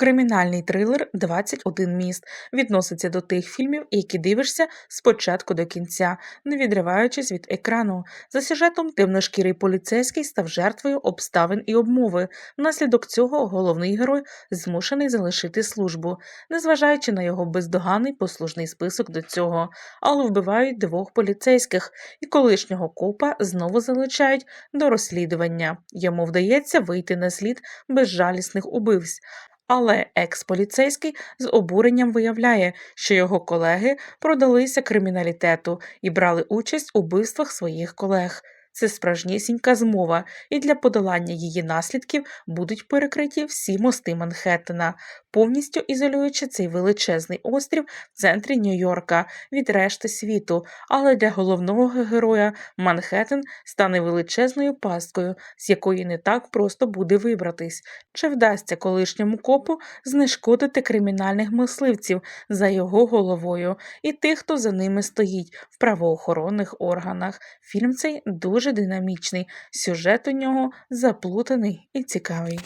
Кримінальний трилер «21 міст» відноситься до тих фільмів, які дивишся з початку до кінця, не відриваючись від екрану. За сюжетом темношкірий поліцейський став жертвою обставин і обмови. Внаслідок цього головний герой змушений залишити службу, незважаючи на його бездоганний послужний список до цього. Але вбивають двох поліцейських, і колишнього копа знову залучають до розслідування. Йому вдається вийти на слід безжалісних убивць. Але екс-поліцейський з обуренням виявляє, що його колеги продалися криміналітету і брали участь у вбивствах своїх колег. Це справжнісінька змова, і для подолання її наслідків будуть перекриті всі мости Манхеттена, повністю ізолюючи цей величезний острів в центрі Нью-Йорка від решти світу. Але для головного героя Манхеттен стане величезною пасткою, з якої не так просто буде вибратись. Чи вдасться колишньому копу знешкодити кримінальних мисливців за його головою і тих, хто за ними стоїть в правоохоронних органах? Фільм цей дуже динамічний, сюжет у нього заплутаний і цікавий.